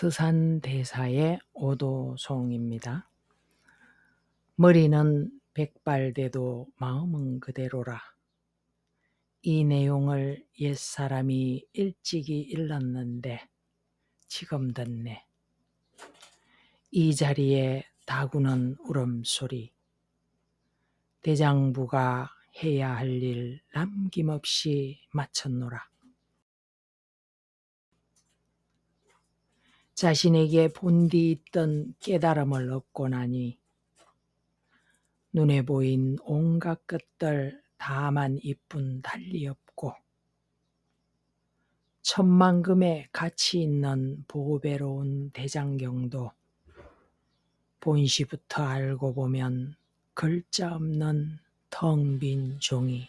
서산대사의 오도송입니다. 머리는 백발돼도 마음은 그대로라. 이 내용을 옛사람이 일찍이 일렀는데 지금 듣네. 이 자리에 다구는 울음소리. 대장부가 해야 할 일 남김없이 마쳤노라. 자신에게 본디 있던 깨달음을 얻고 나니 눈에 보인 온갖 것들 다만 이뿐 달리 없고 천만금의 가치 있는 보배로운 대장경도 본시부터 알고 보면 글자 없는 텅 빈 종이